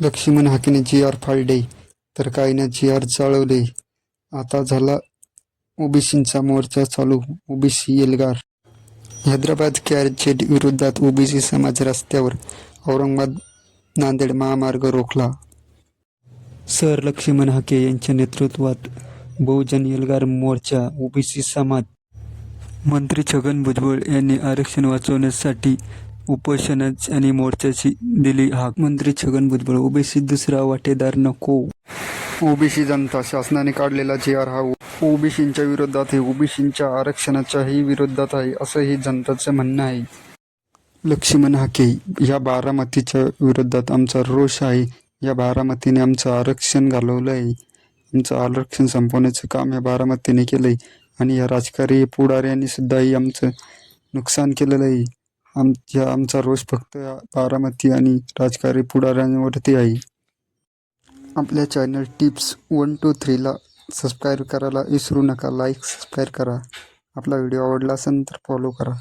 लक्ष्मण हाकेने जी R फाळले तर काहीने जी R चाळवले. आता झाला ओबीसींचा मोर्चा चालू ओबीसी एल्गार हैदराबाद कॅरचेट विरोधात ओबीसी समाज रस्त्यावर औरंगाबाद नांदेड महामार्ग रोखला. सर लक्ष्मण हाके यांच्या नेतृत्वात बहुजन एल्गार मोर्चा ओबीसी समाज. मंत्री छगन भुजबळ यांनी आरक्षण वाचवण्यासाठी उपोषणाची आणि मोर्चाची दिली हाक. मंत्री छगन भुजबळ ओबीसी दुसरा वाटेदार नको. ओबीसी जनता शासनाने काढलेला जी आर हा ओबीसींच्या विरोधात आहे ओबीसींच्या आरक्षणाच्याही विरोधात आहे असंही जनताचं म्हणणं आहे. लक्ष्मण हाके या बारामतीच्या विरोधात आमचा रोष आहे. या बारामतीने आमचं आरक्षण घालवलं आहे आमचं आरक्षण संपवण्याचं काम या बारामतीने केलं आहे आणि या राजकारणी पुढाऱ्यांनी सुद्धाही आमचं नुकसान केलेलं आहे. आमच्या आमचा रोष फक्त या बारामती आणि राजकारणी पुढाऱ्यांवरती आहे. आपल्या चॅनल टिप्स वन टू थ्रीला सबस्क्राईब करायला विसरू नका. लाईक सबस्क्राईब करा. आपला व्हिडिओ आवडला असेल तर फॉलो करा.